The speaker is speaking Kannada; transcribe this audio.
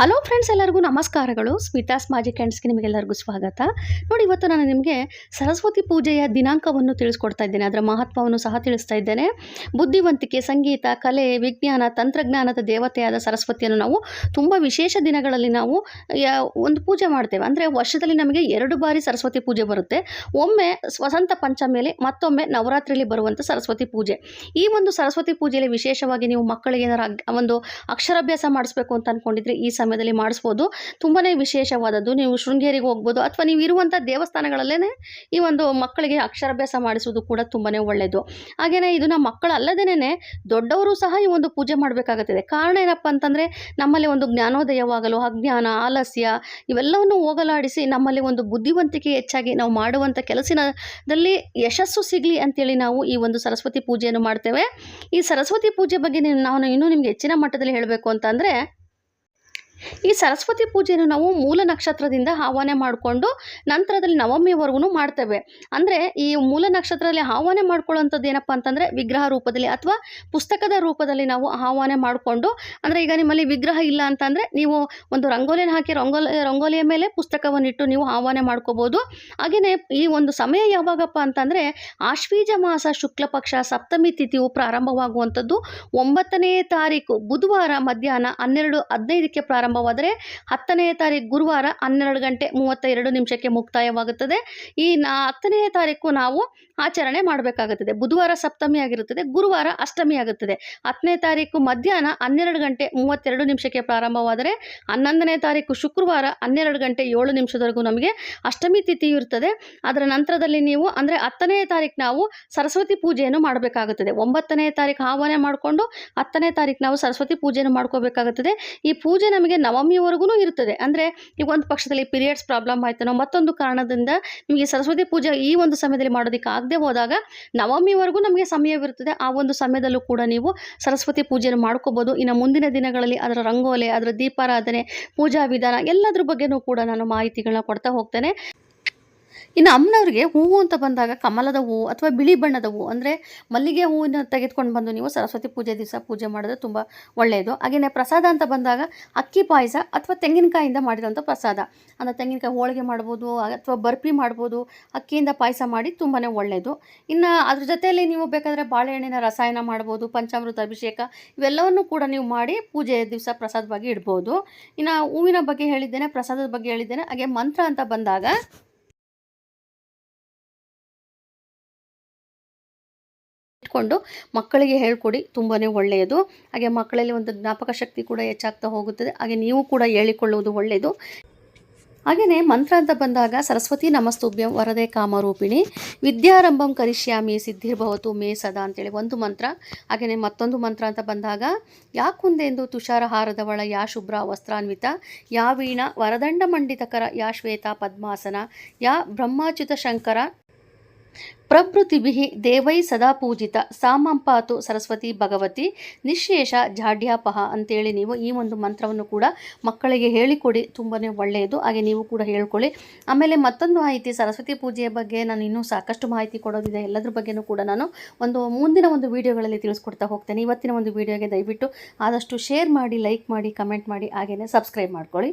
ಹಲೋ ಫ್ರೆಂಡ್ಸ್, ಎಲ್ಲರಿಗೂ ನಮಸ್ಕಾರಗಳು. ಸ್ಮಿತಾಸ್ ಮಾಜಿ ಕ್ಯಾಂಡ್ಸ್ಗೆ ನಿಮಗೆಲ್ಲರಿಗೂ ಸ್ವಾಗತ. ನೋಡಿ, ಇವತ್ತು ನಾನು ನಿಮಗೆ ಸರಸ್ವತಿ ಪೂಜೆಯ ದಿನಾಂಕವನ್ನು ತಿಳಿಸ್ಕೊಡ್ತಾ ಇದ್ದೇನೆ. ಅದರ ಮಹತ್ವವನ್ನು ಸಹ ತಿಳಿಸ್ತಾ ಇದ್ದೇನೆ. ಬುದ್ಧಿವಂತಿಕೆ, ಸಂಗೀತ, ಕಲೆ, ವಿಜ್ಞಾನ, ತಂತ್ರಜ್ಞಾನದ ದೇವತೆಯಾದ ಸರಸ್ವತಿಯನ್ನು ನಾವು ತುಂಬ ವಿಶೇಷ ದಿನಗಳಲ್ಲಿ ನಾವು ಒಂದು ಪೂಜೆ ಮಾಡ್ತೇವೆ. ಅಂದರೆ ವರ್ಷದಲ್ಲಿ ನಮಗೆ ಎರಡು ಬಾರಿ ಸರಸ್ವತಿ ಪೂಜೆ ಬರುತ್ತೆ. ಒಮ್ಮೆ ವಸಂತ ಪಂಚಮಿಯಲ್ಲಿ, ಮತ್ತೊಮ್ಮೆ ನವರಾತ್ರಿಯಲ್ಲಿ ಬರುವಂಥ ಸರಸ್ವತಿ ಪೂಜೆ. ಈ ಒಂದು ಸರಸ್ವತಿ ಪೂಜೆಯಲ್ಲಿ ವಿಶೇಷವಾಗಿ ನೀವು ಮಕ್ಕಳಿಗೆ ಏನಾರು ಒಂದು ಅಕ್ಷರಾಭ್ಯಾಸ ಮಾಡಿಸ್ಬೇಕು ಅಂತ ಅಂದ್ಕೊಂಡಿದ್ರೆ ಈ ಸಮಯದಲ್ಲಿ ಮಾಡಿಸ್ಬೋದು. ತುಂಬಾ ವಿಶೇಷವಾದದ್ದು. ನೀವು ಶೃಂಗೇರಿಗೆ ಹೋಗ್ಬೋದು ಅಥವಾ ನೀವು ಇರುವಂಥ ದೇವಸ್ಥಾನಗಳಲ್ಲೇ ಈ ಒಂದು ಮಕ್ಕಳಿಗೆ ಅಕ್ಷರಾಭ್ಯಾಸ ಮಾಡಿಸೋದು ಕೂಡ ತುಂಬಾ ಒಳ್ಳೆಯದು ಹಾಗೆಯೇ ಇದನ್ನು ನಮ್ಮ ಮಕ್ಕಳು ಅಲ್ಲದೇನೆ ದೊಡ್ಡವರು ಸಹ ಈ ಒಂದು ಪೂಜೆ ಮಾಡಬೇಕಾಗುತ್ತದೆ. ಕಾರಣ ಏನಪ್ಪ ಅಂತಂದರೆ ನಮ್ಮಲ್ಲಿ ಒಂದು ಜ್ಞಾನೋದಯವಾಗಲು, ಅಜ್ಞಾನ, ಆಲಸ್ಯ ಇವೆಲ್ಲವನ್ನು ಹೋಗಲಾಡಿಸಿ ನಮ್ಮಲ್ಲಿ ಒಂದು ಬುದ್ಧಿವಂತಿಕೆ ಹೆಚ್ಚಾಗಿ ನಾವು ಮಾಡುವಂಥ ಕೆಲಸದಲ್ಲಿ ಯಶಸ್ಸು ಸಿಗಲಿ ಅಂತೇಳಿ ನಾವು ಈ ಒಂದು ಸರಸ್ವತಿ ಪೂಜೆಯನ್ನು ಮಾಡ್ತೇವೆ. ಈ ಸರಸ್ವತಿ ಪೂಜೆ ಬಗ್ಗೆ ನಾನು ಇನ್ನೂ ನಿಮಗೆ ಹೆಚ್ಚಿನ ಮಟ್ಟದಲ್ಲಿ ಹೇಳಬೇಕು ಅಂತಂದರೆ ಈ ಸರಸ್ವತಿ ಪೂಜೆಯನ್ನು ನಾವು ಮೂಲ ನಕ್ಷತ್ರದಿಂದ ಆಹ್ವಾನ ಮಾಡಿಕೊಂಡು ನಂತರದಲ್ಲಿ ನವಮಿವರೆಗೂ ಮಾಡ್ತೇವೆ. ಅಂದರೆ ಈ ಮೂಲ ನಕ್ಷತ್ರದಲ್ಲಿ ಆಹ್ವಾನ ಮಾಡ್ಕೊಳ್ಳೋಂಥದ್ದು ಏನಪ್ಪ ಅಂತಂದರೆ ವಿಗ್ರಹ ರೂಪದಲ್ಲಿ ಅಥವಾ ಪುಸ್ತಕದ ರೂಪದಲ್ಲಿ ನಾವು ಆಹ್ವಾನ ಮಾಡಿಕೊಂಡು, ಅಂದರೆ ಈಗ ನಿಮ್ಮಲ್ಲಿ ವಿಗ್ರಹ ಇಲ್ಲ ಅಂತಂದರೆ ನೀವು ಒಂದು ರಂಗೋಲಿಯನ್ನು ಹಾಕಿ ರಂಗೋಲಿ, ರಂಗೋಲಿಯ ಮೇಲೆ ಪುಸ್ತಕವನ್ನಿಟ್ಟು ನೀವು ಆಹ್ವಾನ ಮಾಡ್ಕೋಬೋದು. ಹಾಗೆಯೇ ಈ ಒಂದು ಸಮಯ ಯಾವಾಗಪ್ಪ ಅಂತಂದರೆ ಆಶ್ವೀಜ ಮಾಸ ಶುಕ್ಲ ಪಕ್ಷ ಸಪ್ತಮಿ ತಿಥಿಯು ಪ್ರಾರಂಭವಾಗುವಂಥದ್ದು ಒಂಬತ್ತನೇ ತಾರೀಕು ಬುಧವಾರ ಮಧ್ಯಾಹ್ನ ಹನ್ನೆರಡು ಹದಿನೈದಕ್ಕೆ ಪ್ರಾರಂಭವಾದರೆ ಹತ್ತನೆಯ ತಾರೀಕು ಗುರುವಾರ ಹನ್ನೆರಡು ಗಂಟೆ ಮೂವತ್ತ ಎರಡು ನಿಮಿಷಕ್ಕೆ ಮುಕ್ತಾಯವಾಗುತ್ತದೆ. ಈ ನಾ ಹತ್ತನೆಯ ತಾರೀಕು ನಾವು ಆಚರಣೆ ಮಾಡಬೇಕಾಗುತ್ತದೆ. ಬುಧವಾರ ಸಪ್ತಮಿ ಆಗಿರುತ್ತದೆ, ಗುರುವಾರ ಅಷ್ಟಮಿ ಆಗುತ್ತದೆ. ಹತ್ತನೇ ತಾರೀಕು ಮಧ್ಯಾಹ್ನ ಹನ್ನೆರಡು ಗಂಟೆ ಮೂವತ್ತೆರಡು ನಿಮಿಷಕ್ಕೆ ಪ್ರಾರಂಭವಾದರೆ ಹನ್ನೊಂದನೇ ತಾರೀಕು ಶುಕ್ರವಾರ ಹನ್ನೆರಡು ಗಂಟೆ ಏಳು ನಿಮಿಷದವರೆಗೂ ನಮಗೆ ಅಷ್ಟಮಿ ತಿಥಿ ಇರುತ್ತದೆ. ಅದರ ನಂತರದಲ್ಲಿ ನೀವು ಅಂದರೆ ಹತ್ತನೇ ತಾರೀಕು ನಾವು ಸರಸ್ವತಿ ಪೂಜೆಯನ್ನು ಮಾಡಬೇಕಾಗುತ್ತದೆ. ಒಂಬತ್ತನೇ ತಾರೀಕು ಆಹ್ವಾನ ಮಾಡಿಕೊಂಡು ಹತ್ತನೇ ತಾರೀಕು ನಾವು ಸರಸ್ವತಿ ಪೂಜೆಯನ್ನು ಮಾಡ್ಕೋಬೇಕಾಗುತ್ತದೆ. ಈ ಪೂಜೆ ನಮಗೆ ನವಮಿವರೆಗೂ ಇರುತ್ತದೆ ಅಂದರೆ ಈಗ ಒಂದು ಪಕ್ಷದಲ್ಲಿ ಪೀರಿಯಡ್ಸ್ ಪ್ರಾಬ್ಲಮ್ ಆಯ್ತನೋ ಮತ್ತೊಂದು ಕಾರಣದಿಂದ ನಿಮಗೆ ಸರಸ್ವತಿ ಪೂಜೆ ಈ ಒಂದು ಸಮಯದಲ್ಲಿ ಮಾಡೋದಕ್ಕೆ ಆಗದೆ ಹೋದಾಗ ನವಮಿವರೆಗೂ ನಮಗೆ ಸಮಯವಿರುತ್ತದೆ ಆ ಒಂದು ಸಮಯದಲ್ಲೂ ಕೂಡ ನೀವು ಸರಸ್ವತಿ ಪೂಜೆಯನ್ನು ಮಾಡ್ಕೋಬೋದು. ಇನ್ನು ಮುಂದಿನ ದಿನಗಳಲ್ಲಿ ಅದರ ರಂಗೋಲೆ, ಅದರ ದೀಪಾರಾಧನೆ, ಪೂಜಾ ವಿಧಾನ ಎಲ್ಲದ್ರ ಬಗ್ಗೆನೂ ಕೂಡ ನಾನು ಮಾಹಿತಿಗಳನ್ನ ಕೊಡ್ತಾ ಹೋಗ್ತೇನೆ. ಇನ್ನು ಅಮ್ಮನವ್ರಿಗೆ ಹೂವು ಅಂತ ಬಂದಾಗ ಕಮಲದ ಹೂವು ಅಥವಾ ಬಿಳಿ ಬಣ್ಣದ ಹೂವು, ಅಂದರೆ ಮಲ್ಲಿಗೆ ಹೂವಿನ ತೆಗೆದುಕೊಂಡು ಬಂದು ನೀವು ಸರಸ್ವತಿ ಪೂಜೆ ದಿವಸ ಪೂಜೆ ಮಾಡೋದು ತುಂಬ ಒಳ್ಳೆಯದು. ಹಾಗೆಯೇ ಪ್ರಸಾದ ಅಂತ ಬಂದಾಗ ಅಕ್ಕಿ ಪಾಯಸ ಅಥವಾ ತೆಂಗಿನಕಾಯಿಂದ ಮಾಡಿರೋಂಥ ಪ್ರಸಾದ. ಅಂದರೆ ತೆಂಗಿನಕಾಯಿ ಹೋಳಿಗೆ ಮಾಡ್ಬೋದು ಅಥವಾ ಬರ್ಫಿ ಮಾಡ್ಬೋದು, ಅಕ್ಕಿಯಿಂದ ಪಾಯಸ ಮಾಡಿ ತುಂಬಾ ಒಳ್ಳೆಯದು. ಇನ್ನು ಅದ್ರ ಜೊತೆಯಲ್ಲಿ ನೀವು ಬೇಕಾದರೆ ಬಾಳೆಹಣ್ಣಿನ ರಸಾಯನ ಮಾಡ್ಬೋದು, ಪಂಚಾಮೃತ ಅಭಿಷೇಕ ಇವೆಲ್ಲವನ್ನು ಕೂಡ ನೀವು ಮಾಡಿ ಪೂಜೆ ದಿವಸ ಪ್ರಸಾದವಾಗಿ ಇಡ್ಬೋದು. ಇನ್ನು ಹೂವಿನ ಬಗ್ಗೆ ಹೇಳಿದ್ದೇನೆ, ಪ್ರಸಾದದ ಬಗ್ಗೆ ಹೇಳಿದ್ದೇನೆ. ಹಾಗೆ ಮಂತ್ರ ಅಂತ ಬಂದಾಗ ಇಟ್ಕೊಂಡು ಮಕ್ಕಳಿಗೆ ಹೇಳ್ಕೊಡಿ ತುಂಬಾ ಒಳ್ಳೆಯದು. ಹಾಗೆ ಮಕ್ಕಳಲ್ಲಿ ಒಂದು ಜ್ಞಾಪಕ ಶಕ್ತಿ ಕೂಡ ಹೆಚ್ಚಾಗ್ತಾ ಹೋಗುತ್ತದೆ. ಹಾಗೆ ನೀವು ಕೂಡ ಹೇಳಿಕೊಳ್ಳುವುದು ಒಳ್ಳೆಯದು. ಹಾಗೆಯೇ ಮಂತ್ರ ಅಂತ ಬಂದಾಗ ಸರಸ್ವತಿ ನಮಸ್ತುಭ್ಯಂ ವರದೆ ಕಾಮರೂಪಿಣಿ. ವಿದ್ಯಾರಂಭಂ ಕರಿಷ್ಯಾಮಿ ಸಿದ್ಧಿರ್ಭವತು ಮೇ ಸದಾ ಅಂತೇಳಿ ಒಂದು ಮಂತ್ರ. ಹಾಗೆಯೇ ಮತ್ತೊಂದು ಮಂತ್ರ ಅಂತ ಬಂದಾಗ, ಯಾ ಕುಂದೆಂದು ತುಷಾರಹಾರದವಳ ಯಾ ಶುಭ್ರ ವಸ್ತ್ರಾನ್ವಿತ, ಯಾ ವೀಣ ವರದಂಡ ಮಂಡಿತಕರ ಯಾ ಶ್ವೇತ ಪದ್ಮಾಸನ, ಯಾ ಬ್ರಹ್ಮಾಚ್ಯುತ ಶಂಕರ ಪ್ರಭೃತಿಭಿ ದೇವೈ ಸದಾ ಪೂಜಿತ ಸಾಮಂಪಾತು ಸರಸ್ವತಿ ಭಗವತಿ ನಿಶೇಷ ಜಾಡ್ಯಾಪಹ ಅಂತೇಳಿ ನೀವು ಈ ಒಂದು ಮಂತ್ರವನ್ನು ಕೂಡ ಮಕ್ಕಳಿಗೆ ಹೇಳಿಕೊಡಿ ತುಂಬಾ ಒಳ್ಳೆಯದು. ಹಾಗೆ ನೀವು ಕೂಡ ಹೇಳ್ಕೊಳ್ಳಿ. ಆಮೇಲೆ ಮತ್ತೊಂದು ಮಾಹಿತಿ, ಸರಸ್ವತಿ ಪೂಜೆಯ ಬಗ್ಗೆ ನಾನು ಇನ್ನೂ ಸಾಕಷ್ಟು ಮಾಹಿತಿ ಕೊಡೋದಿದೆ. ಎಲ್ಲದ್ರ ಬಗ್ಗೆನೂ ಕೂಡ ನಾನು ಒಂದು ಮುಂದಿನ ಒಂದು ವೀಡಿಯೋಗಳಲ್ಲಿ ತಿಳಿಸ್ಕೊಡ್ತಾ ಹೋಗ್ತೇನೆ. ಇವತ್ತಿನ ಒಂದು ವೀಡಿಯೋಗೆ ದಯವಿಟ್ಟು ಆದಷ್ಟು ಶೇರ್ ಮಾಡಿ, ಲೈಕ್ ಮಾಡಿ, ಕಮೆಂಟ್ ಮಾಡಿ, ಹಾಗೆಯೇ ಸಬ್ಸ್ಕ್ರೈಬ್ ಮಾಡ್ಕೊಳ್ಳಿ.